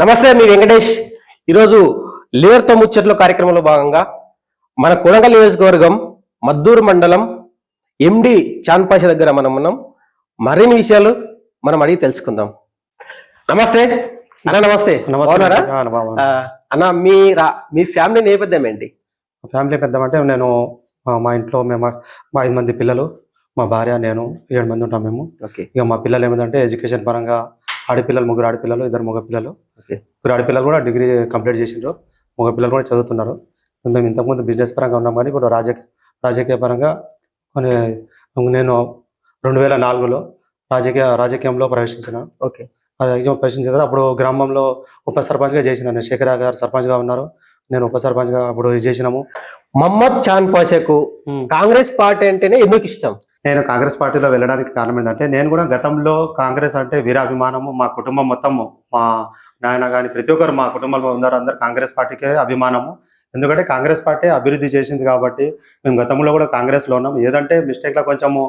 నమస్తే మీ వెంకటేష్. ఈరోజు లేవర్తో ముచ్చట్లు కార్యక్రమంలో భాగంగా మన కొనగల్ నియోజకవర్గం మద్దూరు మండలం ఎండి చాన్పాష దగ్గర మనం ఉన్నాం. మరిన్ని విషయాలు మనం అడిగి తెలుసుకుందాం. నమస్తే. అన్న నమస్తే. బాగున్నారా? అన్న మీ రా- మీ ఫ్యామిలీ నేపథ్యం ఏంటి? ఫ్యామిలీ పెద్దమంటే నేను మా ఇంట్లో మేము మా ఐదు మంది పిల్లలు మా భార్య నేను ఏడు మంది ఉంటాం మేము. ఓకే. ఇక మా పిల్లలు ఏమిటంటే ఎడ్యుకేషన్ పరంగా ఆడపిల్లలు ముగ్గురు ఆడపిల్లలు ఇద్దరు మగ పిల్లలు ఓకే. ముగ్గురు ఆడపిల్లలు కూడా డిగ్రీ కంప్లీట్ చేసిండ్రు. మగ పిల్లలు కూడా చదువుతున్నారు. మేము ఇంతకుముందు బిజినెస్ పరంగా ఉన్నాం కానీ ఇప్పుడు రాజకీయ రాజకీయ పరంగా కొన్ని నేను రెండు వేల నాలుగులో రాజకీయ రాజకీయంలో ప్రవేశించిన. ఓకే. ప్రవేశించిన తర్వాత అప్పుడు గ్రామంలో ఉప సర్పంచ్గా చేసిన నేను శేఖర గారు సర్పంచ్గా ఉన్నారు. నేను ఉప సర్పంచ్గా అప్పుడు చేసినాము. మహమ్మద్ చాన్ పాషకు కాంగ్రెస్ పార్టీ అంటేనే ఎందుకు ఇష్టం? నేను కాంగ్రెస్ పార్టీలో వెళ్ళడానికి కారణం ఏంటంటే నేను కూడా గతంలో కాంగ్రెస్ అంటే వీరాభిమానము మా కుటుంబం మొత్తము మా నాయన కానీ ప్రతి ఒక్కరు మా కుటుంబంలో ఉన్నారు అందరు కాంగ్రెస్ పార్టీకే అభిమానము. ఎందుకంటే కాంగ్రెస్ పార్టీ అభివృద్ధి చేసింది కాబట్టి మేము గతంలో కూడా కాంగ్రెస్లో ఉన్నాం. ఏదంటే మిస్టేక్లో కొంచెము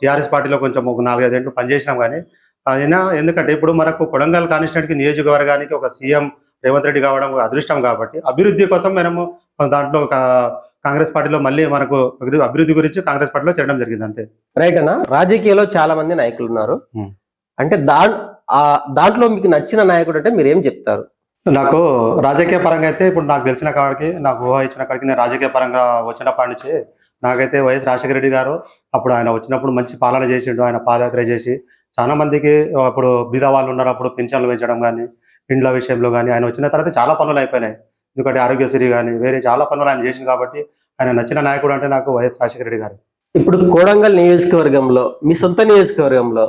టిఆర్ఎస్ పార్టీలో కొంచెం ఒక నాలుగైదేంట్లు పనిచేసినాం కానీ అయినా ఎందుకంటే ఇప్పుడు మనకు కొడంగల్ కాన్స్టిట్యూట్కి నియోజకవర్గానికి ఒక సీఎం రేవంత్ రెడ్డి కావడం అదృష్టం కాబట్టి అభివృద్ధి కోసం మనము దాంట్లో ఒక కాంగ్రెస్ పార్టీలో మళ్ళీ మనకు అభివృద్ధి- గురించి కాంగ్రెస్ పార్టీలో చేరడం జరిగింది అంతే. రైట్ అన్న రాజకీయాల్లో చాలా మంది నాయకులు ఉన్నారు. అంటే దా దాంట్లో మీకు నచ్చిన నాయకుడు అంటే మీరు ఏం చెప్తారు? నాకు రాజకీయ పరంగా అయితే ఇప్పుడు నాకు తెలిసిన కాడికి నాకు ఊహ ఇచ్చిన కాడికి నేను రాజకీయ పరంగా వచ్చినప్పటి నుంచి నాకైతే వైఎస్ రాజశేఖర రెడ్డి గారు అప్పుడు ఆయన వచ్చినప్పుడు మంచి పాలన చేసిండు ఆయన పాదయాత్ర చేసి చాలా మందికి అప్పుడు బీద వాళ్ళు ఉన్నారు అప్పుడు పింఛన్లు పెంచడం కానీ ఇండ్ల విషయంలో కానీ ఆయన వచ్చిన తర్వాత చాలా పనులు అయిపోయినాయి ఎందుకంటే ఆరోగ్యశ్రీ కానీ వేరే చాలా పనులు ఆయన చేసింది కాబట్టి ఆయన నచ్చిన నాయకుడు అంటే నాకు వైఎస్ రాజశేఖర రెడ్డి గారు ఇప్పుడు కోడంగల్ నియోజకవర్గంలో మీ సొంత నియోజకవర్గంలో.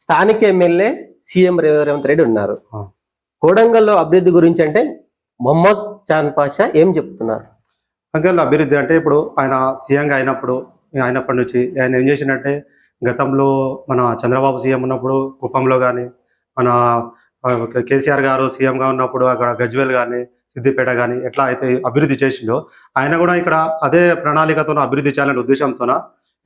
స్థానిక ఎమ్మెల్యే సీఎం రేవంత్ రెడ్డి ఉన్నారు. కోడంగల్లో అభివృద్ధి గురించి అంటే మొహమ్మద్ చాన్ పాషా ఏం చెప్తున్నారు అంకల్ అభివృద్ధి అంటే ఇప్పుడు ఆయన సీఎంగా అయినప్పుడు అయినప్పటి నుంచి ఆయన ఏం చేసిందంటే గతంలో మన చంద్రబాబు సీఎం ఉన్నప్పుడు కుప్పంలో కానీ మన కేసీఆర్ గారు సీఎంగా ఉన్నప్పుడు అక్కడ గజ్వేల్ కానీ సిద్దిపేట కానీ ఎట్లా అయితే అభివృద్ధి చేసిండో ఆయన కూడా ఇక్కడ అదే ప్రణాళికతో అభివృద్ధి చేయాలనే ఉద్దేశంతోన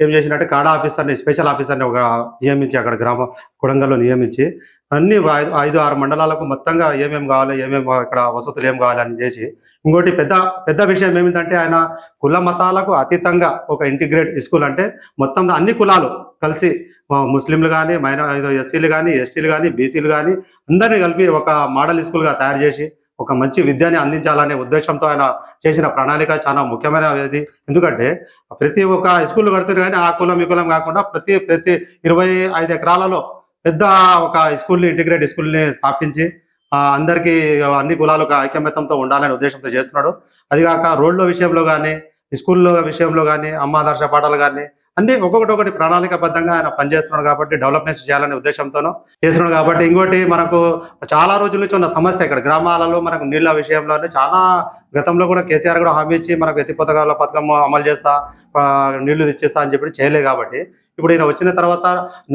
ఏం చేసినట్టే కాడా ఆఫీసర్ని స్పెషల్ ఆఫీసర్ని ఒక నియమించి అక్కడ గ్రామ కొడంగల్లో నియమించి అన్ని ఐదు ఐదు ఆరు మండలాలకు మొత్తంగా ఏమేమి కావాలి ఏమేమి ఇక్కడ వసతులు ఏం కావాలి అని చేసి ఇంకోటి పెద్ద పెద్ద విషయం ఏమిటంటే ఆయన కుల మతాలకు అతీతంగా ఒక ఇంటిగ్రేట్ స్కూల్ అంటే మొత్తం అన్ని కులాలు కలిసి ముస్లింలు కానీ మైనా ఎస్సీలు కానీ ఎస్టీలు కానీ బీసీలు కానీ అందరినీ కలిపి ఒక మోడల్ స్కూల్గా తయారు చేసి ఒక మంచి విద్యని అందించాలనే ఉద్దేశంతో ఆయన చేసిన ప్రణాళిక చాలా ముఖ్యమైనది. ఎందుకంటే ప్రతి ఒక్క స్కూల్ కడుతున్నారు కానీ ఆ కులం ఈ కులం కాకుండా ప్రతి ప్రతి ఇరవై ఐదు ఎకరాలలో పెద్ద ఒక స్కూల్ని ఇంటిగ్రేట్ స్కూల్ని స్థాపించి అందరికీ అన్ని కులాలకు ఐకమత్యంతో ఉండాలనే ఉద్దేశంతో చేస్తున్నాడు. అదిగాక రోడ్ల విషయంలో కానీ స్కూల్లో విషయంలో కానీ అమ్మాదర్శ పాఠాలు కానీ అన్ని ఒక్కొక్కటి ఒకటి ప్రణాళికబద్ధంగా ఆయన పనిచేస్తున్నాడు కాబట్టి డెవలప్మెంట్స్ చేయాలనే ఉద్దేశంతోనూ చేస్తున్నాడు కాబట్టి ఇంకోటి మనకు చాలా రోజుల నుంచి ఉన్న సమస్య ఇక్కడ. గ్రామాలలో మనకు నీళ్ళ విషయంలో చాలా గతంలో కూడా కేసీఆర్ కూడా హామీ ఇచ్చి మనకు పథకాల పథకం అమలు చేస్తా నీళ్ళు తెచ్చిస్తా అని చెప్పి చేయలేదు కాబట్టి ఇప్పుడు ఈయన వచ్చిన తర్వాత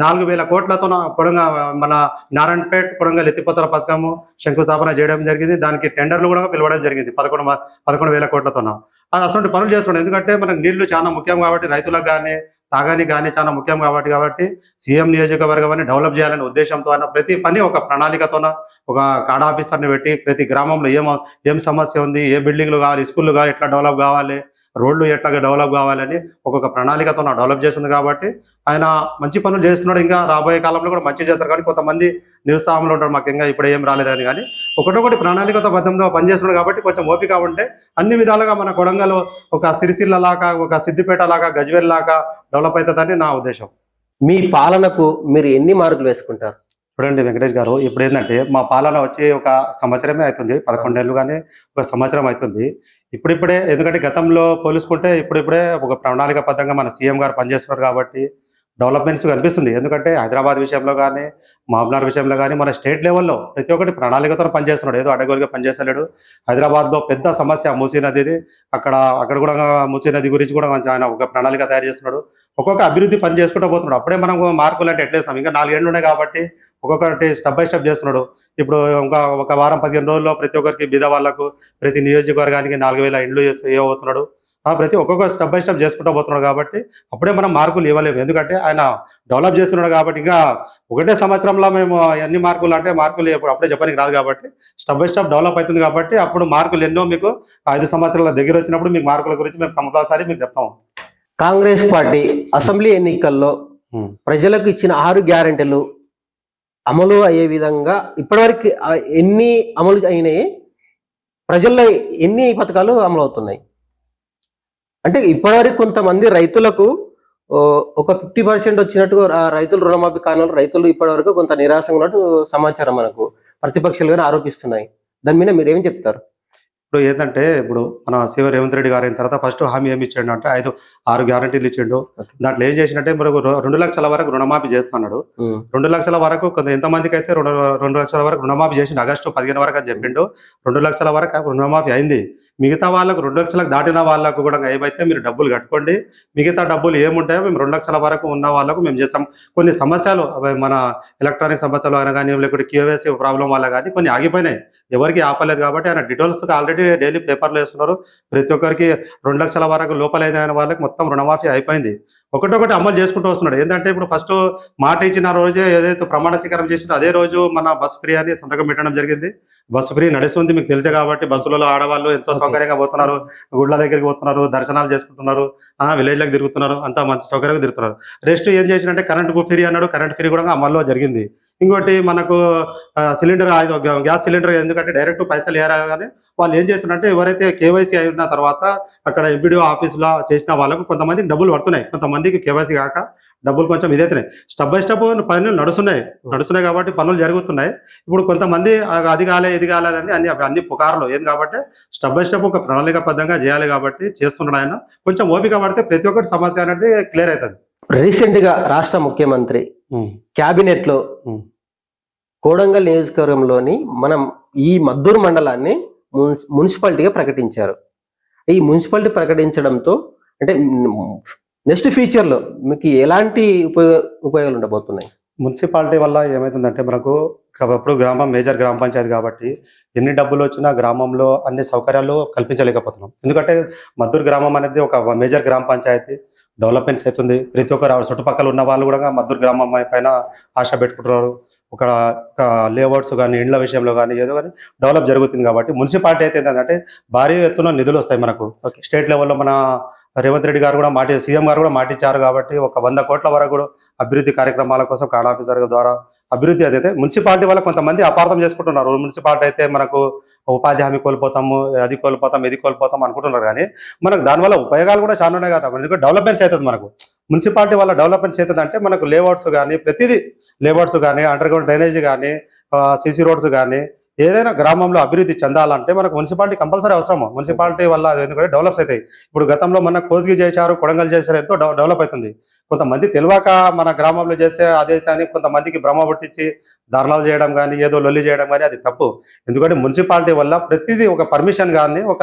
నాలుగు వేల కోట్లతో పొడంగా మన నారాయణపేట్ కొడంగల్ ఎత్తిపోతల పథకము శంకుస్థాపన చేయడం జరిగింది. దానికి టెండర్లు కూడా పిలవడం జరిగింది. పదకొండు పదకొండు వేల కోట్లతోన. అది అసలు పనులు చేస్తున్నాడు ఎందుకంటే మనకు నీళ్ళు చాలా ముఖ్యం కాబట్టి రైతులకు కానీ తాగానికి కానీ చాలా ముఖ్యం కాబట్టి కాబట్టి సీఎం నియోజకవర్గం అని డెవలప్ చేయాలనే ఉద్దేశంతో అయినా ప్రతి పని ఒక ప్రణాళికతోన ఒక కాడా ఆఫీసర్ని పెట్టి ప్రతి గ్రామంలో ఏం ఏం సమస్య ఉంది ఏ బిల్డింగ్లు కావాలి స్కూళ్ళు కావాలి ఎట్లా డెవలప్ కావాలి రోడ్లు ఎట్లా డెవలప్ కావాలని ఒక్కొక్క ప్రణాళికతో డెవలప్ చేస్తుంది కాబట్టి ఆయన మంచి పనులు చేస్తున్నాడు. ఇంకా రాబోయే కాలంలో కూడా మంచి చేస్తారు. కానీ కొంతమంది నిరుత్సాహంలో ఉంటారు. మాకు ఇంకా ఇప్పుడు ఏం రాలేదని కానీ ఒకటొకటి ప్రణాళికతో బద్ధంగా పనిచేస్తున్నాడు కాబట్టి కొంచెం ఓపిక ఉంటే అన్ని విధాలుగా మన కొడంగల్ ఒక సిరిసిల్ల లాగా ఒక సిద్దిపేట లాగా గజ్వేల్ లాగా డెవలప్ అవుతుందని నా ఉద్దేశం. మీ పాలనకు మీరు ఎన్ని మార్కులు వేసుకుంటారు? చూడండి వెంకటేష్ గారు ఇప్పుడు ఏంటంటే మా పాలన వచ్చి ఒక సంవత్సరమే అవుతుంది పదకొండేళ్ళుగానే ఒక సంవత్సరం అవుతుంది ఇప్పుడిప్పుడే ఎందుకంటే గతంలో పోల్చుకుంటే ఇప్పుడిప్పుడే ఒక ప్రణాళికబద్ధంగా మన సీఎం గారు పనిచేస్తున్నారు కాబట్టి డెవలప్మెంట్స్ కనిపిస్తుంది. ఎందుకంటే హైదరాబాద్ విషయంలో కానీ మహబూబ్నగర్ విషయంలో కానీ మన స్టేట్ లెవెల్లో ప్రతి ఒక్కటి ప్రణాళికతో పనిచేస్తున్నాడు. ఏదో అడగోలుగా పనిచేస్తలేడు. హైదరాబాద్లో పెద్ద సమస్య మూసీ నది అక్కడ అక్కడ కూడా మూసీ నది గురించి కూడా ఆయన ఒక ప్రణాళిక తయారు చేస్తున్నాడు. ఒక్కొక్క అభివృద్ధి పని చేసుకుంటూ పోతున్నాడు. అప్పుడే మనం మార్కులు అంటే ఎట్లేస్తాం? ఇంకా నాలుగేళ్ళు ఉన్నాయి కాబట్టి ఒక్కొక్కటి స్టెప్ బై స్టెప్ చేస్తున్నాడు. ఇప్పుడు ఇంకా ఒక వారం పదిహేను రోజుల్లో ప్రతి ఒక్కరికి బీద వాళ్ళకు ప్రతి నియోజకవర్గానికి నాలుగు వేల ఇండ్లు ఆ ప్రతి ఒక్కొక్క స్టెప్ బై స్టెప్ చేసుకుంటూ పోతున్నాడు కాబట్టి అప్పుడే మనం మార్కులు ఇవ్వలేము. ఎందుకంటే ఆయన డెవలప్ చేస్తున్నాడు కాబట్టి ఇంకా ఒకటే సంవత్సరంలో మేము ఎన్ని మార్కులు అంటే మార్కులు అప్పుడే చెప్పడానికి రాదు కాబట్టి స్టెప్ బై స్టెప్ డెవలప్ అవుతుంది కాబట్టి అప్పుడు మార్కులు ఎన్నో మీకు ఐదు సంవత్సరాల దగ్గర వచ్చినప్పుడు మీకు మార్కుల గురించి మేము కంపల్సరీ మీకు చెప్తాం. కాంగ్రెస్ పార్టీ అసెంబ్లీ ఎన్నికల్లో. ప్రజలకు ఇచ్చిన ఆరు గ్యారెంటీలు అమలు అయ్యే విధంగా ఇప్పటివరకు ఎన్ని అమలు అయినాయి ప్రజల్లో ఎన్ని పథకాలు అమలు అవుతున్నాయి అంటే ఇప్పటివరకు కొంతమంది రైతులకు ఒక ఫిఫ్టీ పర్సెంట్ వచ్చినట్టు రైతులు రుణమాఫీ కారణాలు రైతులు ఇప్పటివరకు కొంత నిరాశంగా ఉన్నట్టు సమాచారం మనకు ప్రతిపక్షాలు కానీ ఆరోపిస్తున్నాయి. దాని మీద మీరు ఏం చెప్తారు? ఇప్పుడు ఏంటంటే ఇప్పుడు మన సీఎం రేవంత్ రెడ్డి గారు అయిన తర్వాత ఫస్ట్ హామీ ఏమి ఇచ్చాడు అంటే ఐదు ఆరు గ్యారంటీలు ఇచ్చిండు. దాంట్లో ఏం చేసినట్టే మనకు రె- రెండు లక్షల వరకు రుణమాఫీ చేస్తున్నాడు. రెండు లక్షల వరకు కొంత ఎంతమందికి అయితే రెండు రెండు లక్షల వరకు రుణమాఫీ చేసి ఆగస్టు పదిహేను వరకు అని చెప్పిండు. రెండు లక్షల వరకు రుణమాఫీ అయింది. మిగతా వాళ్ళకు రెండు లక్షలకు దాటిన వాళ్ళకు కూడా ఏమైతే మీరు డబ్బులు కట్టుకోండి. మిగతా డబ్బులు ఏముంటాయో మేము రెండు లక్షల వరకు ఉన్న వాళ్ళకు మేము చేస్తాం. కొన్ని సమస్యలు మన ఎలక్ట్రానిక్ సమస్యలు అయినా కానీ లేకపోతే క్యూఎస్సీ ప్రాబ్లం వల్ల కానీ కొన్ని ఆగిపోయినాయి. ఎవరికి ఆపలేదు కాబట్టి ఆయన డీటెయిల్స్ ఆల్రెడీ డైలీ పేపర్లు వేస్తున్నారు. ప్రతి ఒక్కరికి రెండు లక్షల వరకు లోపలైన వాళ్ళకి మొత్తం రుణమాఫీ అయిపోయింది. ఒకటొకటి అమలు చేసుకుంటూ వస్తున్నాడు. ఏంటంటే ఇప్పుడు ఫస్ట్ మాట ఇచ్చిన రోజే ఏదైతే ప్రమాణ స్వీకారం చేసిందో అదే రోజు మన బస్ ఫ్రీ అని సంతకం పెట్టడం జరిగింది. బస్సు ఫ్రీ నడుస్తుంది మీకు తెలుసే కాబట్టి బస్సులలో ఆడవాళ్ళు ఎంతో. సౌకర్యంగా పోతున్నారు. గుళ్ళ దగ్గరికి పోతున్నారు దర్శనాలు చేసుకుంటున్నారు ఆ విలేజ్లకు తిరుగుతున్నారు అంతా మంచి సౌకర్యంగా తిరుగుతున్నారు. రెస్ట్ ఏం చేసినంటే కరెంట్ ఫ్రీ అన్నాడు. కరెంట్ ఫ్రీ కూడా అమల్లో జరిగింది. ఇంకోటి మనకు సిలిండర్ గ్యాస్ సిలిండర్ ఎందుకంటే డైరెక్ట్ పైసలు ఏరా కానీ వాళ్ళు ఏం చేస్తున్నారంటే ఎవరైతే కేవైసీ అయిన తర్వాత అక్కడ ఎంపీడీఓ ఆఫీస్లో చేసిన వాళ్ళకు కొంతమందికి డబ్బులు పడుతున్నాయి. కొంతమందికి కేవైసీ కాక డబ్బులు కొంచెం ఇదైతున్నాయి. స్టెప్ బై స్టెప్ పనులు నడుస్తున్నాయి. నడుస్తున్నాయి కాబట్టి పనులు జరుగుతున్నాయి. ఇప్పుడు కొంతమంది అది కాలే ఇది కాలేదని అన్ని అవి అన్ని పుకార్లు. ఏంది కాబట్టి స్టెప్ బై స్టెప్ ఒక ప్రణాళికబద్ధంగా చేయాలి కాబట్టి చేస్తున్నాడు ఆయన. కొంచెం ఓపిక పడితే ప్రతి ఒక్కటి సమస్య అనేది క్లియర్ అవుతుంది. రీసెంట్గా రాష్ట్ర ముఖ్యమంత్రి క్యాబినెట్లో ఉమ్. కోడంగల్ నియోజకవర్గంలోని మనం ఈ మద్దూరు మండలాన్ని మున్సి- మున్సిపాలిటీగా ప్రకటించారు. ఈ మున్సిపాలిటీ ప్రకటించడంతో అంటే నెక్స్ట్ ఫ్యూచర్లో మీకు ఎలాంటి ఉపయోగ ఉపయోగాలు ఉండబోతున్నాయి? మున్సిపాలిటీ వల్ల ఏమవుతుందంటే మనకు అప్పుడు గ్రామం మేజర్ గ్రామ పంచాయతీ కాబట్టి ఎన్ని డబ్బులు వచ్చినా గ్రామంలో అన్ని సౌకర్యాలు కల్పించలేకపోతున్నాం. ఎందుకంటే మద్దూరు గ్రామం అనేది ఒక మేజర్ గ్రామ పంచాయతీ. డెవలప్మెంట్స్ అవుతుంది. ప్రతి ఒక్కరు చుట్టుపక్కల ఉన్న వాళ్ళు కూడా మద్దూరు గ్రామం పైన ఆశ పెట్టుకుంటున్నారు. ఒక లేఅవుట్స్ కానీ ఇండ్ల విషయంలో కానీ ఏదో కానీ డెవలప్ జరుగుతుంది కాబట్టి మున్సిపాలిటీ అయితే ఏంటంటే భారీ ఎత్తున నిధులు వస్తాయి మనకు. స్టేట్ లెవెల్లో మన రేవంత్ రెడ్డి గారు కూడా మాట సీఎం గారు కూడా మాటిచ్చారు కాబట్టి ఒక వంద కోట్ల వరకు కూడా అభివృద్ధి కార్యక్రమాల కోసం కార్డ్ ఆఫీసర్ ద్వారా అభివృద్ధి అదైతే మున్సిపాలిటీ వల్ల కొంతమంది అపార్థం చేసుకుంటున్నారు. మున్సిపాలిటీ అయితే మనకు ఉపాధి హామీ కోల్పోతాము అది కోల్పోతాం ఇది కోల్పోతాం అనుకుంటున్నారు కానీ మనకు దానివల్ల ఉపయోగాలు కూడా చాలా ఉన్నాయి కదా ఎందుకంటే డెవలప్మెంట్స్ అవుతుంది మనకు. మున్సిపాలిటీ వల్ల డెవలప్మెంట్స్ అవుతుంది అంటే మనకు లేఅవుట్స్ కానీ ప్రతిదీ లేఅవుట్స్ కానీ అండర్ గ్రౌండ్ డ్రైనేజ్ కానీ సిసి రోడ్స్ కానీ ఏదైనా గ్రామంలో అభివృద్ధి చెందాలంటే మనకు మున్సిపాలిటీ కంపల్సరీ అవసరము మున్సిపాలిటీ వల్ల ఎందుకంటే డెవలప్స్ అవుతాయి. ఇప్పుడు గతంలో మన కోస్గి చేశారు కొడంగల్ చేశారు ఎంతో డెవలప్ అవుతుంది. కొంతమంది తెలియక మన గ్రామంలో చేసే అదే అని కొంతమందికి భ్రమ పుట్టించి ధర్నాలు చేయడం కానీ ఏదో లొల్లి చేయడం కానీ అది తప్పు. ఎందుకంటే మున్సిపాలిటీ వల్ల ప్రతిదీ ఒక పర్మిషన్ కానీ ఒక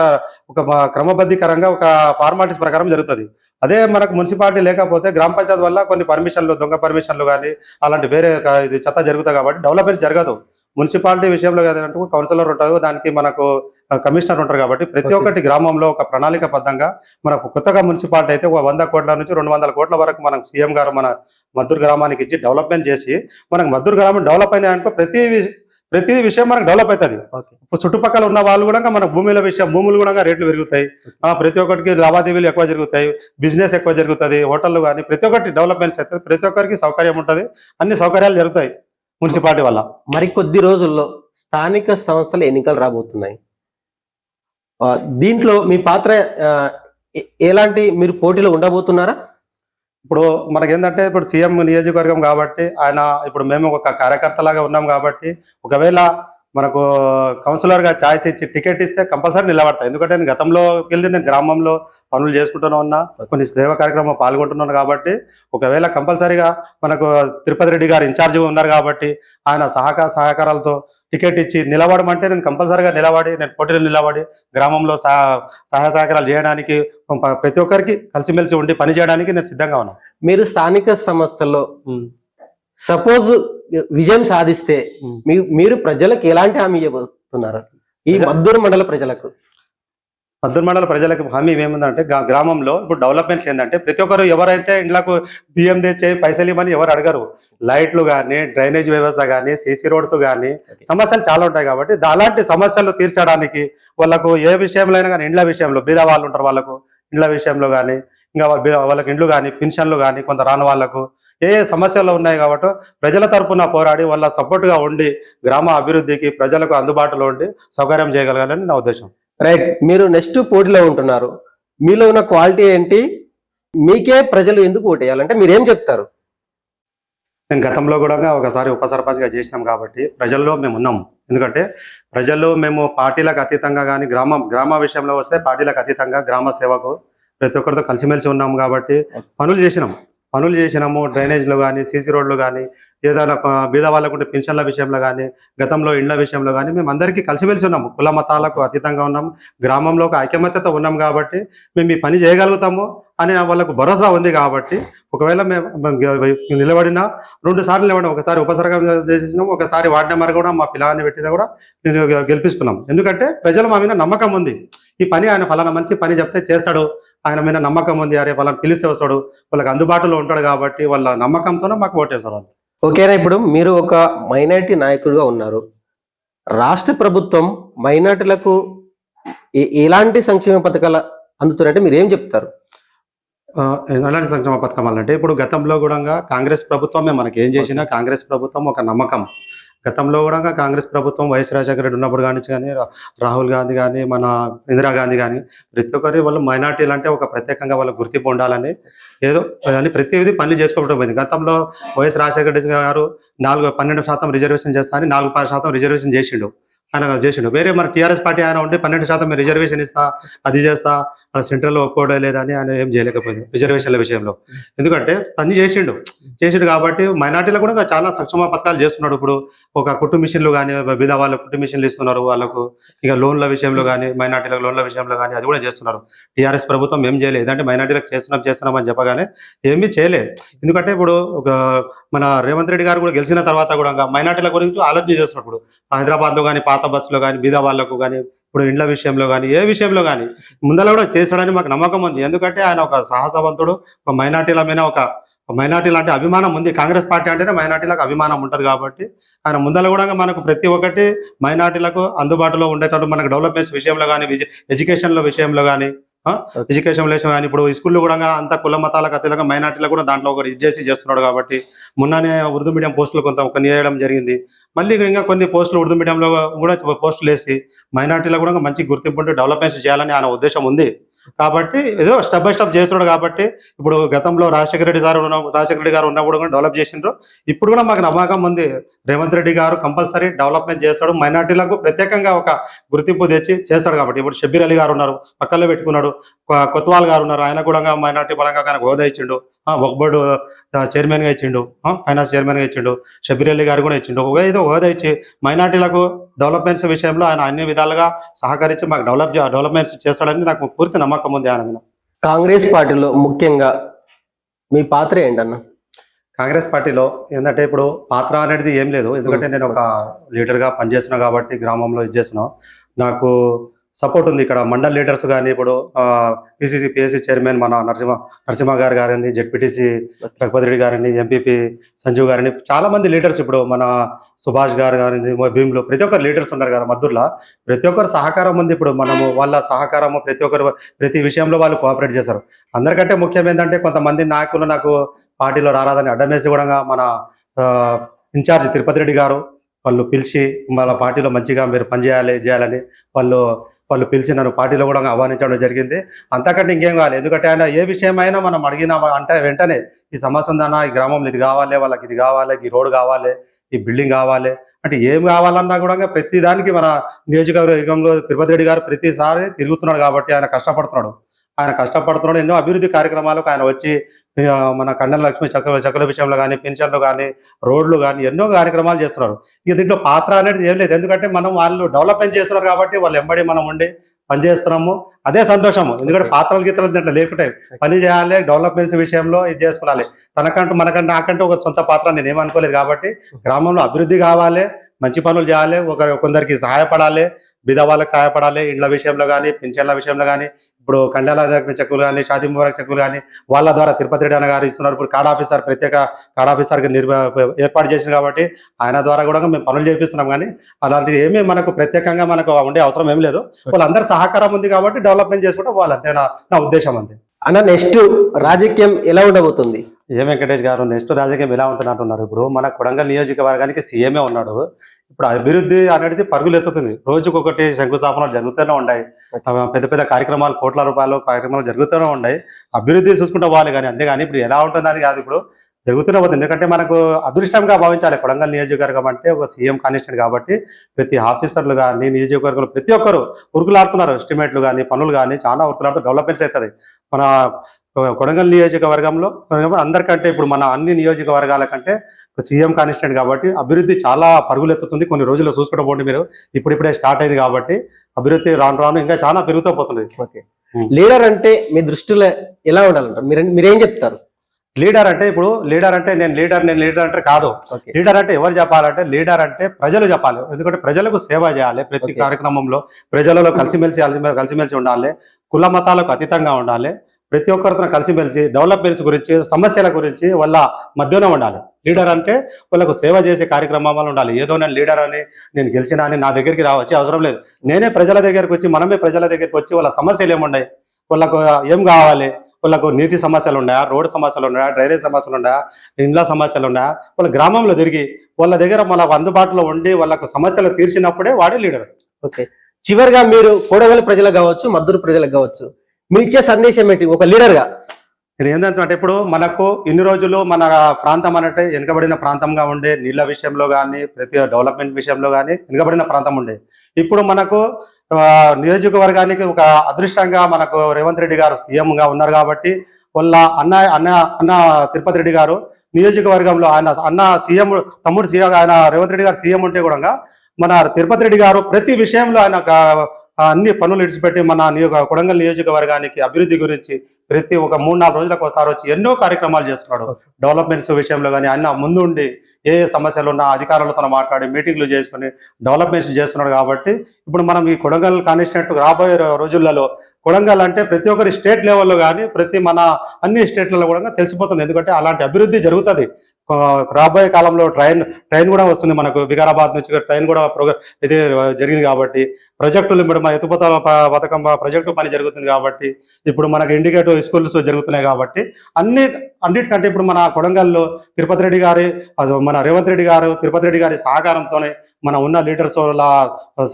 ఒక క్రమబద్ధీకరంగా ఒక ఫార్మాలిటీస్ ప్రకారం జరుగుతుంది. అదే మనకు మున్సిపాలిటీ లేకపోతే గ్రామ పంచాయతీ వల్ల కొన్ని పర్మిషన్లు దొంగ పర్మిషన్లు కానీ అలాంటి వేరే ఇది చెత్త జరుగుతాయి కాబట్టి డెవలప్మెంట్ జరగదు. మున్సిపాలిటీ విషయంలో ఏదంటే కౌన్సిలర్ ఉంటారు దానికి మనకు కమిషనర్ ఉంటారు కాబట్టి ప్రతి. ఒక్కటి గ్రామంలో ఒక ప్రణాళికబద్ధంగా మనకు కొత్తగా మున్సిపాలిటీ అయితే ఒక వంద కోట్ల నుంచి రెండు వందల కోట్ల వరకు మనం సీఎం గారు మన మద్దూరు గ్రామానికి ఇచ్చి డెవలప్మెంట్ చేసి మనకు మద్దూరు గ్రామం డెవలప్ అయినా అనుకో ప్రతి ప్రతి విషయం మనకు డెవలప్ అవుతుంది. చుట్టుపక్కల ఉన్న వాళ్ళు కూడా మన భూముల విషయం భూములు కూడా రేట్లు పెరుగుతాయి. ఆ, ప్రతి ఒక్కరికి లావాదేవీలు ఎక్కువ జరుగుతాయి బిజినెస్ ఎక్కువ జరుగుతుంది హోటళ్ళు కానీ ప్రతి ఒక్కటి డెవలప్మెంట్స్ అవుతుంది ప్రతి ఒక్కరికి సౌకర్యం ఉంటుంది అన్ని సౌకర్యాలు జరుగుతాయి మున్సిపాలిటీ వల్ల. మరి కొద్ది రోజుల్లో స్థానిక సంస్థల ఎన్నికలు రాబోతున్నాయి. దీంట్లో మీ పాత్ర ఎలాంటి మీరు పోటీలో ఉండబోతున్నారా? ఇప్పుడు మనకేంటంటే ఇప్పుడు సీఎం నియోజకవర్గం కాబట్టి ఆయన ఇప్పుడు మేము ఒక కార్యకర్తలాగా ఉన్నాం కాబట్టి ఒకవేళ మనకు కౌన్సిలర్గా ఛాయిస్ ఇచ్చి టికెట్ ఇస్తే కంపల్సరీ నిలబడతాయి ఎందుకంటే నేను గతంలో వెళ్ళి నేను గ్రామంలో పనులు చేసుకుంటూనే ఉన్నా కొన్ని సేవా కార్యక్రమం పాల్గొంటున్నాను కాబట్టి ఒకవేళ కంపల్సరీగా మనకు తిరుపతి రెడ్డి గారు ఇన్ఛార్జ్ ఉన్నారు కాబట్టి ఆయన సహకార సహకారాలతో టికెట్ ఇచ్చి నిలబడమంటే నేను కంపల్సరీగా నిలబడి నేను పోటీలో నిలబడి గ్రామంలో సహ సహాయ సహకారాలు చేయడానికి ప్రతి ఒక్కరికి కలిసిమెలిసి ఉండి పని చేయడానికి నేను సిద్ధంగా ఉన్నాను. మీరు స్థానిక సంస్థల్లో. సపోజ్ విజయం సాధిస్తే మీరు ప్రజలకు ఎలాంటి హామీ ఇవ్వబోతున్నారు? ఈ మద్దూరు మండల ప్రజలకు. పద్దూరు మండల ప్రజలకు హామీ ఏముందంటే గ్రామంలో ఇప్పుడు డెవలప్మెంట్స్ ఏంటంటే ప్రతి ఒక్కరు ఎవరైతే ఇండ్లకు బియ్యం తెచ్చే పైసలు ఇవ్వని ఎవరు అడగరు. లైట్లు కానీ డ్రైనేజ్ వ్యవస్థ కానీ సీసీ రోడ్స్ కానీ సమస్యలు చాలా ఉంటాయి కాబట్టి అలాంటి సమస్యలు తీర్చడానికి వాళ్ళకు ఏ విషయంలో అయినా కానీ ఇండ్ల విషయంలో బీద వాళ్ళు ఉంటారు వాళ్ళకు ఇండ్ల విషయంలో కానీ ఇంకా వాళ్ళకి ఇండ్లు కానీ పెన్షన్లు కానీ కొంత రాని వాళ్ళకు ఏ సమస్యలు ఉన్నాయి కాబట్టి ప్రజల తరపున పోరాడి వాళ్ళ support గా ఉండి గ్రామ అభివృద్ధికి ప్రజలకు అందుబాటులో ఉండి సౌకర్యం చేయగలగాలని నా ఉద్దేశం. రైట్ మీరు నెక్స్ట్ పోటీలో ఉంటున్నారు. మీలో ఉన్న క్వాలిటీ ఏంటి? మీకే ప్రజలు ఎందుకు ఓటేయాలంటే మీరు ఏం చెప్తారు? నేను గతంలో కూడా ఒకసారి ఉప సర్పంచ్గా చేసినాం కాబట్టి ప్రజల్లో మేము ఉన్నాం. ఎందుకంటే ప్రజల్లో మేము పార్టీలకు అతీతంగా కానీ గ్రామం గ్రామ విషయంలో వస్తే పార్టీలకు అతీతంగా గ్రామ సేవకు ప్రతి ఒక్కరితో కలిసిమెలిసి ఉన్నాం కాబట్టి పనులు చేసినాం. పనులు చేసినాము డ్రైనేజ్లు కానీ సీసీ రోడ్లు కానీ ఏదైనా ప- బీద వాళ్ళకు ఉండే పెన్షన్ల విషయంలో కానీ గతంలో ఇండ్ల విషయంలో కానీ మేము అందరికీ కలిసిమెలిసి ఉన్నాము. కుల మతాలకు అతీతంగా ఉన్నాం గ్రామంలో ఒక ఐకమత్యత ఉన్నాం కాబట్టి మేము ఈ పని చేయగలుగుతాము అని వాళ్ళకు భరోసా ఉంది కాబట్టి ఒకవేళ మేము నిలబడిన నిలబడినా రెండు సార్లు నిలబడి ఒకసారి ఉపసర్గం చేసినాం ఒకసారి వార్డు నెంబర్ కూడా మా పిల్లల్ని పెట్టినా కూడా నేను గెలిపిస్తున్నాం ఎందుకంటే ప్రజలు మా మీద నమ్మకం ఉంది. ఈ పని ఆయన ఫలానా మనిషి పని చెప్తే చేస్తాడు. ఆయన మీద నమ్మకం ఉంది. అరే వాళ్ళని పిలిస్తే వస్తాడు. వాళ్ళకి అందుబాటులో ఉంటాడు కాబట్టి వాళ్ళ నమ్మకంతోనే మాకు ఓటేస్తారు వాళ్ళు. ఓకేనా ఇప్పుడు మీరు ఒక మైనార్టీ నాయకుడిగా ఉన్నారు. రాష్ట్ర ప్రభుత్వం మైనార్టీలకు ఎలాంటి సంక్షేమ పథకాలు అందుతున్నాయంటే మీరు ఏం చెప్తారు? ఎలాంటి సంక్షేమ పథకం అంటే ఇప్పుడు గతంలో కూడా కాంగ్రెస్ ప్రభుత్వమే మనకి ఏం చేసినా కాంగ్రెస్ ప్రభుత్వం ఒక నమ్మకం. గతంలో కూడా కాంగ్రెస్ ప్రభుత్వం వైఎస్ రాజశేఖర రెడ్డి ఉన్నప్పుడు కానీ కానీ రాహుల్ గాంధీ కానీ మన ఇందిరాగాంధీ కానీ ప్రతి ఒక్కరి వాళ్ళు మైనార్టీలు అంటే ఒక ప్రత్యేకంగా వాళ్ళ గుర్తింపు ఉండాలని ఏదో అని ప్రతిదీ పనులు చేసుకోవడం పోయింది. గతంలో వైఎస్ రాజశేఖర రెడ్డి గారు నాలుగు పన్నెండు శాతం రిజర్వేషన్ చేస్తా అని నాలుగు పది శాతం రిజర్వేషన్ చేసిండు. ఆయన చేసిండు. వేరే మన టీఆర్ఎస్ పార్టీ ఆయన ఉంటే పన్నెండు శాతం మీరు రిజర్వేషన్ ఇస్తా అది చేస్తా మన సెంట్రల్లో ఒప్పుకోవడం లేదని ఆయన ఏం చేయలేకపోయింది రిజర్వేషన్ల విషయంలో. ఎందుకంటే పని చేసిండు. చేసిండు కాబట్టి మైనార్టీలో కూడా చాలా సక్షమ పథకాలు చేస్తున్నాడు ఇప్పుడు. ఒక కుట్టు మిషన్లు కానీ వివిధ వాళ్ళ కుట్టు మిషన్లు ఇస్తున్నారు వాళ్ళకు. ఇక లోన్ల విషయంలో కానీ మైనార్టీలకు లోన్ల విషయంలో కానీ అది కూడా చేస్తున్నారు. టీఆర్ఎస్ ప్రభుత్వం ఏం చేయలేదు అంటే మైనార్టీలకు చేస్తున్నాం చేస్తున్నాం అని చెప్పగానే ఏమీ చేయలే. ఎందుకంటే ఇప్పుడు ఒక మన రేవంత్ రెడ్డి గారు కూడా గెలిచిన తర్వాత కూడా మైనార్టీల గురించి ఆలోచన చేస్తున్నప్పుడు. హైదరాబాద్లో కానీ పాత బస్సులో కానీ బీద వాళ్ళకు కానీ ఇప్పుడు ఇండ్ల విషయంలో కానీ ఏ విషయంలో కానీ ముందర కూడా చేశాడని మాకు నమ్మకం ఉంది. ఎందుకంటే ఆయన ఒక సాహసవంతుడు ఒక మైనార్టీల మీద ఒక మైనార్టీలు అంటే అభిమానం ఉంది. కాంగ్రెస్ పార్టీ అంటేనే మైనార్టీలకు అభిమానం ఉంటుంది కాబట్టి ఆయన ముందర కూడా మనకు ప్రతి ఒక్కటి మైనార్టీలకు అందుబాటులో ఉండేటట్టు మనకు డెవలప్మెంట్స్ విషయంలో కానీ ఎడ్యుకేషన్లో విషయంలో కానీ ఎడ్యుకేషన్ విషయం కానీ ఇప్పుడు స్కూల్లో కూడా అంత కుల మతాలకు అతీతంగా మైనార్టీలకు కూడా దాంట్లో ఒకటి ఇది చేసి చేస్తున్నాడు కాబట్టి మొన్ననే ఉర్దూ మీడియం పోస్టులు కొంత ఒక వేయడం జరిగింది. మళ్ళీ ఇంకా కొన్ని పోస్టులు ఉర్దూ మీడియంలో కూడా పోస్టులు వేసి మైనార్టీలకు కూడా మంచి గుర్తింపు ఉంటే డెవలప్మెంట్స్ చేయాలని ఆయన ఉద్దేశం ఉంది. కాబట్టి ఏదో స్టెప్ బై స్టెప్ చేస్తున్నాడు కాబట్టి ఇప్పుడు గతంలో రాజశేఖర రెడ్డి సార్ ఉన్న రాజశేఖర రెడ్డి గారు ఉన్నప్పుడు కూడా డెవలప్ చేసిండ్రు. ఇప్పుడు కూడా మాకు నమ్మకం ఉంది. రేవంత్ రెడ్డి గారు కంపల్సరీ డెవలప్మెంట్ చేస్తాడు. మైనార్టీలకు ప్రత్యేకంగా ఒక గుర్తింపు తెచ్చి చేస్తాడు కాబట్టి. ఇప్పుడు షబ్బీర్ అలీ గారు ఉన్నారు పక్కల్లో పెట్టుకున్నాడు. కొత్వాల్ గారు ఉన్నారు. ఆయన కూడా మైనార్టీ పరంగా ఆయనకు హోదా ఇచ్చిండు. ఒక బోర్డు చైర్మన్గా ఇచ్చిండు. ఫైనాన్స్ చైర్మన్గా ఇచ్చిండు. షబ్బీర్ అలీ గారు కూడా ఇచ్చిండు. ఏదో హోదా ఇచ్చి మైనార్టీలకు డెవలప్మెంట్స్ విషయంలో ఆయన అన్ని విధాలుగా సహకరించి మాకు డెవలప్ డెవలప్మెంట్స్ చేస్తాడని నాకు పూర్తి నమ్మకం ఉంది ఆయన కాంగ్రెస్ పార్టీలో ముఖ్యంగా మీ పాత్ర ఏంటన్న? కాంగ్రెస్ పార్టీలో ఏంటంటే ఇప్పుడు పాత్ర అనేది ఏం లేదు. ఎందుకంటే నేను ఒక లీడర్గా పనిచేస్తున్నా కాబట్టి గ్రామంలో ఇది చేస్తున్నా. నాకు సపోర్ట్ ఉంది ఇక్కడ. మండల్ లీడర్స్ కానీ ఇప్పుడు పిసిసి పిఎస్సి చైర్మన్ మన నరసింహ నరసింహ గారు గారని జెడ్పీటీసీ రఘుపతి రెడ్డి గారని ఎంపీపీ సంజీవ్ గారని చాలా మంది లీడర్స్ ఇప్పుడు మన సుభాష్ గారు గారని భీములు ప్రతి ఒక్కరు లీడర్స్ ఉన్నారు కదా మద్దూరులో ప్రతి ఒక్కరు సహకారం ఉంది ఇప్పుడు మనము వాళ్ళ సహకారము ప్రతి ఒక్కరు ప్రతి విషయంలో వాళ్ళు కోఆపరేట్ చేశారు. అందరికంటే ముఖ్యం ఏంటంటే కొంతమంది నాయకులు నాకు పార్టీలో రారాదని అడ్డమేసి కూడా మన ఇన్ఛార్జ్ తిరుపతి రెడ్డి గారు వాళ్ళు పిలిచి వాళ్ళ పార్టీలో మంచిగా మీరు పనిచేయాలి చేయాలని వాళ్ళు వాళ్ళు పిలిచి నన్ను పార్టీలో కూడా ఆహ్వానించడం జరిగింది. అంతకంటే ఇంకేం కావాలి? ఎందుకంటే ఆయన ఏ విషయమైనా మనం అడిగినా అంటే వెంటనే ఈ సమస్య ఉందన్నా ఈ గ్రామంలో ఇది కావాలి వాళ్ళకి ఇది కావాలి ఈ రోడ్ కావాలి ఈ బిల్డింగ్ కావాలి. అంటే ఏం కావాలన్నా కూడా ప్రతి దానికి మన నియోజకవర్గంలో తిరుపతి రెడ్డి గారు ప్రతిసారి తిరుగుతున్నాడు కాబట్టి ఆయన కష్టపడుతున్నాడు. ఆయన కష్టపడుతున్నాడు. ఎన్నో అభివృద్ధి కార్యక్రమాలకు ఆయన వచ్చి మన కండల లక్ష్మి చక్క చక్కల విషయంలో కానీ పెన్షన్లు కానీ రోడ్లు కానీ ఎన్నో కార్యక్రమాలు చేస్తున్నారు. ఇక దీంట్లో పాత్ర అనేది ఏం లేదు. ఎందుకంటే మనం వాళ్ళు డెవలప్మెంట్ చేస్తున్నారు కాబట్టి వాళ్ళు ఎంబడి మనం ఉండి పనిచేస్తున్నాము. అదే సంతోషము. ఎందుకంటే పాత్రలు గీతలు దీంట్లో లేకుంటాయి పని చేయాలి డెవలప్మెంట్స్ విషయంలో ఇది చేసుకోవాలి. తనకంటూ మనకంటే నాకంటూ ఒక సొంత పాత్ర నేను ఏమనుకోలేదు కాబట్టి గ్రామంలో అభివృద్ధి కావాలి మంచి పనులు చేయాలి ఒక కొందరికి సహాయపడాలి బిధ వాళ్ళకి సహాయపడాలి ఇండ్ల విషయంలో కానీ పింఛన్ల విషయంలో కానీ ఇప్పుడు లక్ష్మి చెక్కులు కానీ షాదీ ముబారక్ చెక్కులు కానీ వాళ్ళ ద్వారా తిరుపతి రెడ్డి అన్న గారు ఇస్తున్నారు. ఇప్పుడు కార్డ్ ఆఫీసర్ ప్రత్యేక కార్డ్ ఆఫీసర్కి ఏర్పాటు చేసింది కాబట్టి ఆయన ద్వారా కూడా మేము పనులు చేపిస్తున్నాం కానీ అలాంటిది ఏమీ మనకు ప్రత్యేకంగా మనకు ఉండే అవసరం ఏం లేదు. వాళ్ళందరి సహకారం ఉంది కాబట్టి డెవలప్మెంట్ చేసుకుంటే వాళ్ళు అంతే నా నా ఉద్దేశం అంతే. అన్న నెక్స్ట్ రాజకీయం ఎలా ఉండబోతుంది? ఏ వెంకటేష్ గారు నెక్స్ట్ రాజకీయం ఎలా ఉంటుంది అంటున్నారు ఇప్పుడు మన కొడంగల్ నియోజకవర్గానికి సీఎమే ఉన్నాడు. ఇప్పుడు అభివృద్ధి అనేది పరుగులు ఎత్తుతుంది. రోజుకొకటి శంకుస్థాపనలు జరుగుతూనే ఉన్నాయి పెద్ద పెద్ద కార్యక్రమాలు కోట్ల రూపాయలు కార్యక్రమాలు జరుగుతూనే ఉన్నాయి అభివృద్ధి చూసుకుంటే పోవాలి కానీ అంతేగాని ఇప్పుడు ఎలా ఉంటుంది అని కాదు ఇప్పుడు. జరుగుతూనే పోతుంది. ఎందుకంటే మనకు అదృష్టంగా భావించాలి. కొడంగల్ నియోజకవర్గం అంటే ఒక సీఎం కానిస్టెంట్ కాబట్టి ప్రతి ఆఫీసర్లు కానీ నియోజకవర్గంలో ప్రతి ఒక్కరు ఉరుకులాడుతున్నారు. ఎస్టిమేట్లు కానీ పనులు కానీ చాలా ఉరుకులాడుతూ డెవలప్మెంట్స్ అవుతుంది మన కొడంగల్ నియోజకవర్గంలో అందరికంటే ఇప్పుడు మన అన్ని నియోజకవర్గాల కంటే సీఎం కానిస్టెంట్ కాబట్టి అభివృద్ధి చాలా పరుగులెత్తుతుంది. కొన్ని రోజుల్లో చూసుకుంటూ పోండి మీరు. ఇప్పుడిప్పుడే స్టార్ట్ అయింది కాబట్టి అభివృద్ధి రాను రాను ఇంకా చాలా పెరుగుతూ పోతుంది ఓకే. లీడర్ అంటే మీ దృష్టిలో ఎలా ఉండాలంటారు? మీరు మీరేం చెప్తారు? లీడర్ అంటే ఇప్పుడు లీడర్ అంటే నేను లీడర్ నేను లీడర్ అంటే కాదు. లీడర్ అంటే ఎవరు చెప్పాలంటే లీడర్ అంటే ప్రజలు చెప్పాలి. ఎందుకంటే ప్రజలకు సేవ చేయాలి ప్రతి. కార్యక్రమంలో. ప్రజలలో కలిసిమెలిసి కలిసి- కలిసిమెలిసి ఉండాలి. కుల మతాలకు అతీతంగా ఉండాలి. ప్రతి ఒక్కరితో కలిసిమెలిసి డెవలప్మెంట్స్ గురించి సమస్యల గురించి వాళ్ళ మధ్యలో ఉండాలి. లీడర్ అంటే వాళ్ళకు సేవ చేసే కార్యక్రమాలు ఉండాలి. ఏదో నేను లీడర్ అని నేను గెలిచినా అని నా దగ్గరికి రావచ్చే అవసరం లేదు. నేనే ప్రజల దగ్గరికి వచ్చి మనమే ప్రజల దగ్గరికి వచ్చి వాళ్ళ సమస్యలు ఏమున్నాయి? వాళ్ళకు ఏం కావాలి? వాళ్ళకు నీటి సమస్యలు ఉన్నాయా? రోడ్డు సమస్యలు ఉన్నాయా? డ్రైనేజ్ సమస్యలు ఉన్నాయా? ఇండ్ల సమస్యలు ఉన్నాయా? వాళ్ళ గ్రామంలో తిరిగి వాళ్ళ దగ్గర మనకు అందుబాటులో ఉండి వాళ్ళకు సమస్యలు తీర్చినప్పుడే వాడే లీడర్. ఓకే. చివరిగా మీరు కొడవలి ప్రజలకు కావచ్చు మద్దూరు ప్రజలకు కావచ్చు మీరు ఇచ్చే సందేశం ఏంటి? ఒక లీడర్గా ఇది ఏంటంటే ఇప్పుడు మనకు ఇన్ని రోజులు మన ప్రాంతం అన్నట్టే వెనుకబడిన ప్రాంతంగా ఉండే నీళ్ళ విషయంలో కానీ ప్రతి డెవలప్మెంట్ విషయంలో కానీ వెనుకబడిన ప్రాంతం ఉండే. ఇప్పుడు మనకు నియోజకవర్గానికి ఒక అదృష్టంగా మనకు రేవంత్ రెడ్డి గారు సీఎంగా ఉన్నారు కాబట్టి వాళ్ళ అన్న అన్న అన్న తిరుపతి రెడ్డి గారు నియోజకవర్గంలో ఆయన అన్న సీఎం తమ్ముడు సీఎం ఆయన రేవంత్ రెడ్డి గారు సీఎం ఉంటే కూడా మన తిరుపతి రెడ్డి గారు ప్రతి విషయంలో ఆయన అన్ని పనులు ఇడిచిపెట్టి మన నియోజక కొడంగల్ నియోజకవర్గానికి అభివృద్ధి గురించి ప్రతి ఒక మూడు నాలుగు రోజులకు ఒకసారి వచ్చి ఎన్నో కార్యక్రమాలు చేస్తున్నాడు. డెవలప్మెంట్స్ విషయంలో కానీ అన్న ముందుండి ఏ ఏ సమస్యలు ఉన్నా అధికారులతో మాట్లాడి మీటింగ్లు చేసుకుని డెవలప్మెంట్స్ చేస్తున్నాడు కాబట్టి ఇప్పుడు మనం ఈ కొడంగల్ కానిస్టేట్ రాబోయే రోజులలో కొడంగల్ అంటే ప్రతి ఒక్కరి స్టేట్ లెవెల్లో కానీ ప్రతి మన అన్ని స్టేట్లలో కూడా తెలిసిపోతుంది. ఎందుకంటే అలాంటి అభివృద్ధి జరుగుతుంది. రాబోయే కాలంలో ట్రైన్ ట్రైన్ కూడా వస్తుంది మనకు. వికారాబాద్ నుంచి ట్రైన్ కూడా ప్రోగ్రా ఇది జరిగింది కాబట్టి ప్రాజెక్టులు ఇప్పుడు మన ఎత్తుపోతల పథకం ప్రాజెక్టు పని జరుగుతుంది కాబట్టి ఇప్పుడు మనకు ఇండికేటివ్ స్కూల్స్ జరుగుతున్నాయి కాబట్టి అన్ని అన్నిటికంటే ఇప్పుడు మన కొడంగల్లో తిరుపతి రెడ్డి గారి అది మన రేవంత్ రెడ్డి గారు తిరుపతి రెడ్డి గారి సహకారంతోనే మన ఉన్న లీడర్స్ వాళ్ళ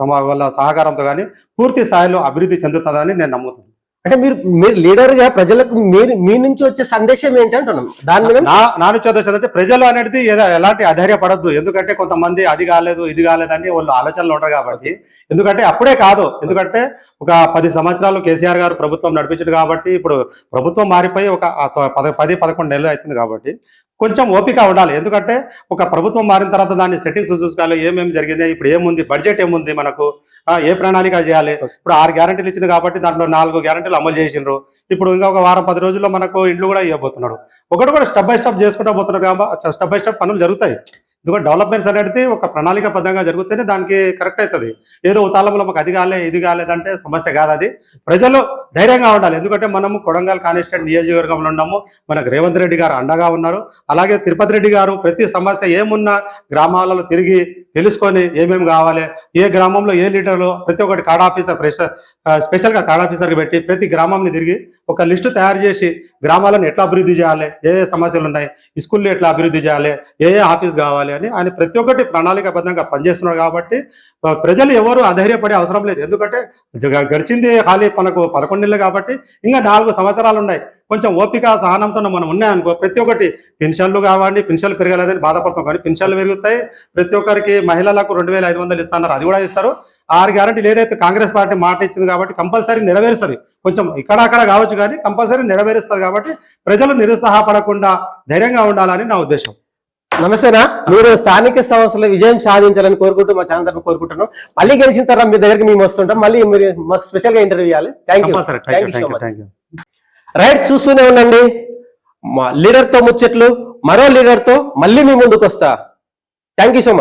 సమా వాళ్ళ సహకారంతో కానీ పూర్తి స్థాయిలో అభివృద్ధి చెందుతుందని నేను నమ్ముతున్నాను. అంటే మీరు మీరు లీడర్గా ప్రజలకు మీరు మీ నుంచి వచ్చే సందేశం ఏంటి అంటున్నాం? దాని మీద నా నాను చదువు ప్రజలు అనేది ఎలాంటి అధైర్యపడద్దు. ఎందుకంటే కొంతమంది అది కాలేదు ఇది కాలేదని వాళ్ళు ఆలోచనలు ఉంటారు కాబట్టి. ఎందుకంటే అప్పుడే కాదు. ఎందుకంటే ఒక పది సంవత్సరాలు కేసీఆర్ గారు ప్రభుత్వం నడిపించారు కాబట్టి ఇప్పుడు ప్రభుత్వం మారిపోయి ఒక పది పదకొండు నెలలు అవుతుంది కాబట్టి కొంచెం ఓపిక ఉండాలి. ఎందుకంటే ఒక ప్రభుత్వం మారిన తర్వాత దాన్ని సెట్టింగ్స్ చూసుకోవాలి. ఏమేమి జరిగింది? ఇప్పుడు ఏముంది? బడ్జెట్ ఏముంది మనకు? ఏ ప్రణాళిక చేయాలి? ఇప్పుడు ఆరు గ్యారంటీలు ఇచ్చింది కాబట్టి దాంట్లో నాలుగు గ్యారంటీలు అమలు చేసిండ్రు. ఇప్పుడు ఇంకా ఒక వారం పది రోజుల్లో మనకు ఇండ్లు కూడా ఇవ్వబోతున్నాడు. ఒకటి కూడా స్టెప్ బై స్టెప్ చేసుకుంటూ పోతున్నారు కాబట్టి స్టెప్ బై స్టెప్ పనులు జరుగుతాయి. ఎందుకంటే డెవలప్మెంట్స్ అనేది ఒక ప్రణాళిక పద్ధంగా జరుగుతూనే దానికి కరెక్ట్ అవుతుంది. ఏదో ఉతాళంలో మాకు అది కాలే ఇది కాలేదంటే సమస్య కాదు అది. ప్రజలు ధైర్యంగా ఉండాలి. ఎందుకంటే మనము కొడంగల్ కానిస్టేట్ నియోజకవర్గంలో ఉన్నాము. మనకు రేవంత్ రెడ్డి గారు అండగా ఉన్నారు. అలాగే తిరుపతి రెడ్డి గారు ప్రతి సమస్య ఏమున్నా గ్రామాలలో తిరిగి తెలుసుకొని ఏమేమి కావాలి ఏ గ్రామంలో ఏ లీటర్లో ప్రతి ఒక్కటి కార్డ్ ఆఫీసర్ ప్రెషర్ స్పెషల్గా కార్డ్ ఆఫీసర్కి పెట్టి ప్రతి గ్రామంని తిరిగి ఒక లిస్టు తయారు చేసి గ్రామాలను ఎట్లా అభివృద్ధి చేయాలి ఏ ఏ సమస్యలు ఉన్నాయి ఈ స్కూల్లో ఎట్లా అభివృద్ధి చేయాలి ఏ ఏ ఆఫీస్ కావాలి అని ఆయన ప్రతి ఒక్కటి ప్రణాళికాబద్ధంగా పనిచేస్తున్నాడు కాబట్టి ప్రజలు ఎవరు అధైర్యపడే అవసరం లేదు. ఎందుకంటే గడిచింది ఖాళీ మనకు పదకొండు నెలలు కాబట్టి ఇంకా నాలుగు సంవత్సరాలు ఉన్నాయి. కొంచెం ఓపిక సహనంతో మనం ఉన్నాయనుకో ప్రతి ఒక్కటి పెన్షన్లు కావండి పెన్షన్లు పెరగలేదని బాధపడతాం కానీ పెన్షన్లు పెరుగుతాయి. ప్రతి ఒక్కరికి మహిళలకు రెండు వేల ఐదు వందలు ఇస్తున్నారు అది కూడా ఇస్తారు. ఆరు గ్యారంటీలు ఏదైతే కాంగ్రెస్ పార్టీ మాట ఇచ్చింది కాబట్టి కంపల్సరీ నెరవేరుస్తుంది. కొంచెం ఇక్కడ అక్కడ కావచ్చు కానీ కంపల్సరీ నెరవేరుస్తుంది కాబట్టి ప్రజలు నిరుత్సాహపడకుండా ధైర్యంగా ఉండాలని నా ఉద్దేశం. నమస్తేనా? మీరు స్థానిక సంస్థలో విజయం సాధించాలని కోరుకుంటూ మా ఛానల్ తరఫున కోరుకుంటున్నాం. మళ్ళీ గెలిచిన తర్వాత మీ దగ్గరికి మేము వస్తుంటాం. మళ్ళీ మీరు మాకు స్పెషల్గా ఇంటర్వ్యూ ఇవ్వాలి. థ్యాంక్ యూ రైట్ చూస్తూనే ఉండండి. మా లీడర్తో ముచ్చట్లు మరో లీడర్తో మళ్ళీ మీ ముందుకు వస్తా థ్యాంక్ యూ సో మచ్